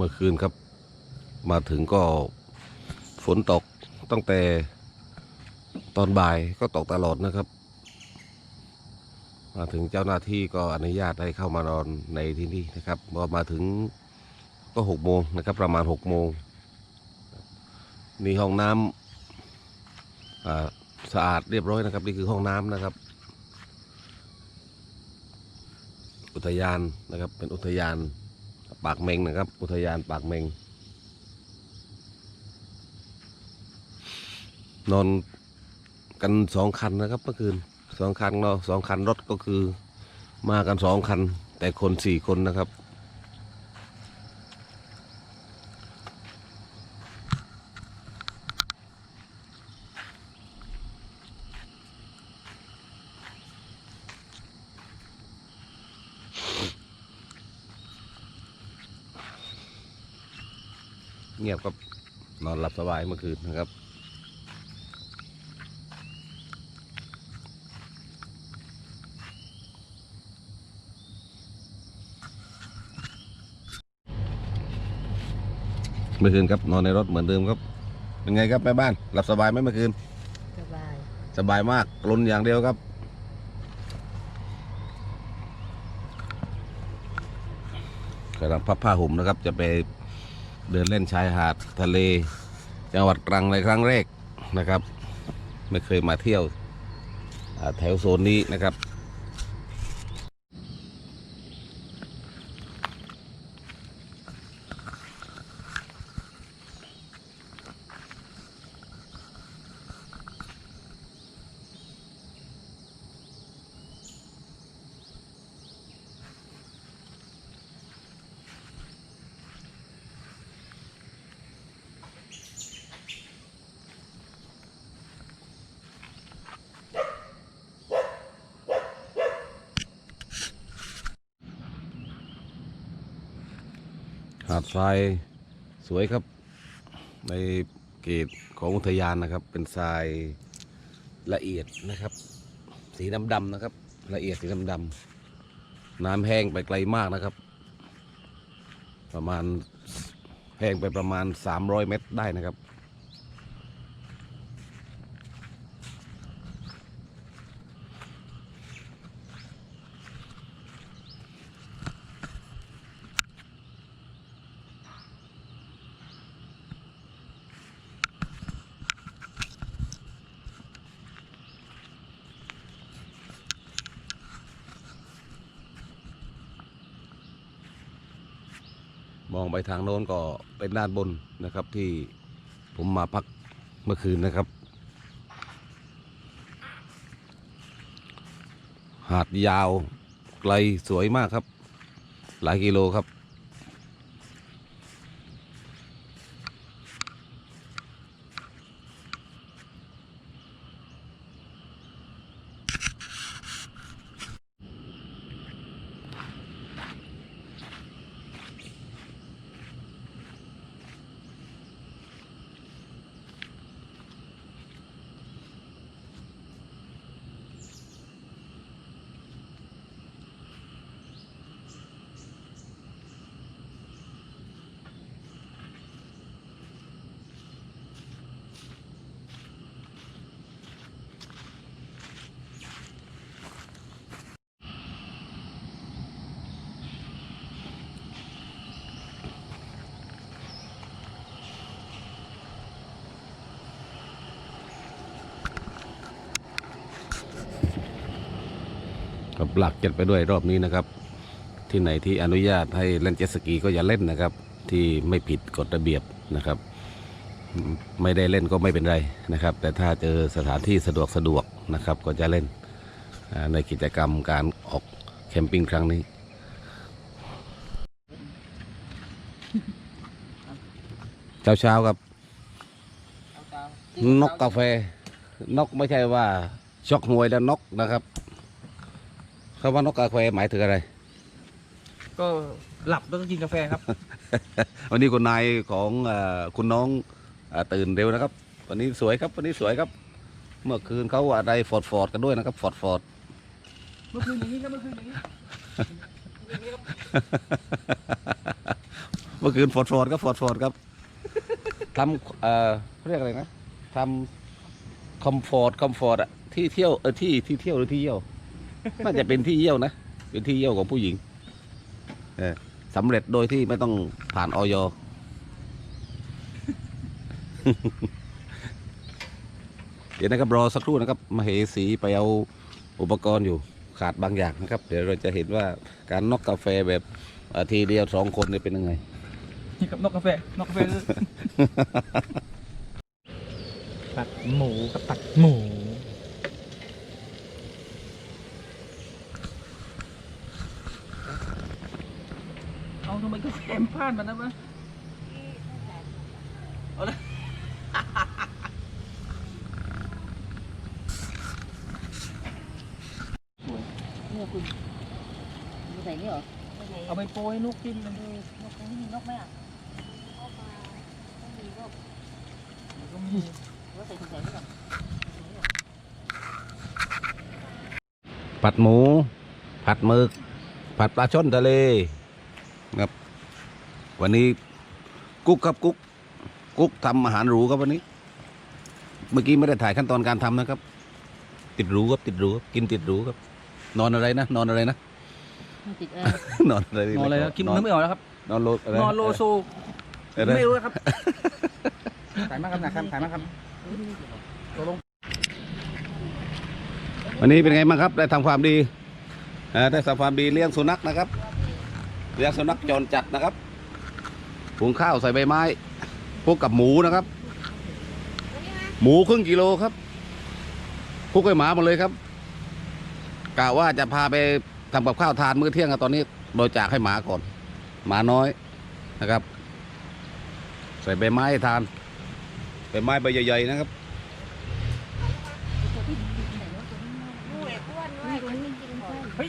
เมื่อคืนครับ มาถึงก็ฝนตกตั้งแต่ตอนบ่ายก็ตกตลอดนะครับ มาถึงเจ้าหน้าที่ก็อนุญาตให้เข้ามานอนในที่นี่นะครับพอมาถึงก็หกโมงนะครับ ประมาณหกโมงนี่ห้องน้ำสะอาดเรียบร้อยนะครับ นี่คือห้องน้ำนะครับ อุทยานนะครับเป็นอุทยาน ปากเมงนะครับ อุทยานปากเมง นอนกันสองคันนะครับเมื่อคืนสองคันเนาะสองคันรถก็คือมากันสองคัน แต่คนสี่คนนะครับ เงียบครับ นอนหลับสบายเมื่อคืนนะครับเมื่อคืนครับนอนในรถเหมือนเดิมครับ เป็นไงครับแม่บ้าน หลับสบายไหมเมื่อคืน สบาย สบายมากกลนอย่างเดียวครับ กำลังพับผ้าห่มนะครับ จะไป เดินเล่นชายหาดทะเล จังหวัดตรังในครั้งแรกนะครับ ไม่เคยมาเที่ยวแถวโซนนี้นะครับ หาดทรายสวยครับ ในเกตของอุทยานนะครับ เป็นทรายละเอียดนะครับ สีดำดำๆนะครับ ละเอียดสีดำดำๆน้ำแห้งไปไกลมากนะครับ ประมาณแห้งไปประมาณ 300 เมตรได้นะครับ องไปทางโน้นก็เป็นด้านบนนะครับที่ผมมาพักเมื่อคืนนะครับ หาดยาวไกลสวยมากครับ หลายกิโลครับ กับหลักเจ็ดไปด้วยรอบนี้นะครับ ที่ไหนที่อนุญาตให้เล่นเจ็ตสกีก็อย่าเล่นนะครับ ที่ไม่ผิดกฎระเบียบนะครับ ไม่ได้เล่นก็ไม่เป็นไรนะครับ แต่ถ้าเจอสถานที่สะดวกสะดวกนะครับ ก็จะเล่นในกิจกรรมการออกแคมปิ้งครั้งนี้เช้าเช้าๆครับนกกาแฟ นกไม่ใช่ว่าช็อกหวยแล้วนกนะครับ คำว่านกกาแฟหมายถึงอะไร ก็หลับแล้วก็กินกาแฟครับ วันนี้คุณนายของเออคุณน้องเอ่อตื่นเร็วนะครับ วันนี้สวยครับ วันนี้สวยครับ เมื่อคืนเขาอะไรฟอดฟอดๆกันด้วยนะครับฟอดฟอดเมื่อคืนอย่างนี้ครับเมื่อคืนอย่างนี้อย่างนี้ครับเมื่อมื่อคืนฟอดฟอดครับฟอดฟอดครับทำเอ่อเขาเรียกอะไรนะทำคอมฟอร์ตคอมฟอร์ตอะที่เที่ยวเออที่ที่เที่ยวหรือที่เยี่ยว น่าจะเป็นที่เยี่ยวนะ เป็นที่เยี่ยวของผู้หญิงเออสำเร็จโดยที่ไม่ต้องผ่านออยเดี๋ยวนะครับรอสักครู่นะครับมาเหสีไปเอาอุปกรณ์อยู่ขาดบางอย่างนะครับ เดี๋ยวเราจะเห็นว่าการนอกกาแฟแบบเอ่อทีเดียวสองคนเนี่ยเป็นยังไงนี่กับนกกาแฟนกกาแฟคือตัดหมูกับตัดหมู เอาทำไม กาแฟมันพลาดมันนะวะเอาเลยเนี่ยคุณมีใส่นี่เหรอเอาไปโปรยให้นกกินมันเออนกนี่มีนกไหมอะนกมาต้องมีนกก็มีหรือว่าใส่ถุงใส่นี่ก่อนผัดหมู ผัดหมึก ผัดปลาช่อนทะเลครับ วันนี้กุ๊กครับกุ๊กกุ๊กทำอาหารหรูครับวันนี้ เมื่อกี้ไม่ได้ถ่ายขั้นตอนการทำนะครับ ติดหรูครับติดหรูครับกินติดหรูครับ นอนอะไรนะ นอนอะไรนะ ไม่ติดแอร์นอนอะไรนอนอะไรนะกินนึกไม่ออกแล้วครับ นอนโลอะไรนอนโลโซอะไรไม่รู้ครับถ่ายมากครับนะครับถ่ายมากครับตกลงวันนี้เป็นไงบ้างครับ ได้ทำความดีเอ่อได้ทำความดีเลี้ยงสุนัขนะครับ เลี้ยงสุนัขจรจัดนะครับ หุงข้าวใส่ใบไม้พวกกับหมูนะครับ หมูครึ่งกิโลครับพวกไอหมาหมดเลยครับกะว่าจะพาไปทำกับข้าวทานมื้อเที่ยงครัตอนนี้ โดยจากให้หมาก่อน หมาน้อยนะครับ ใส่ใบไม้ทานใบไม้ใบใหญ่ๆนะครับเฮ้ย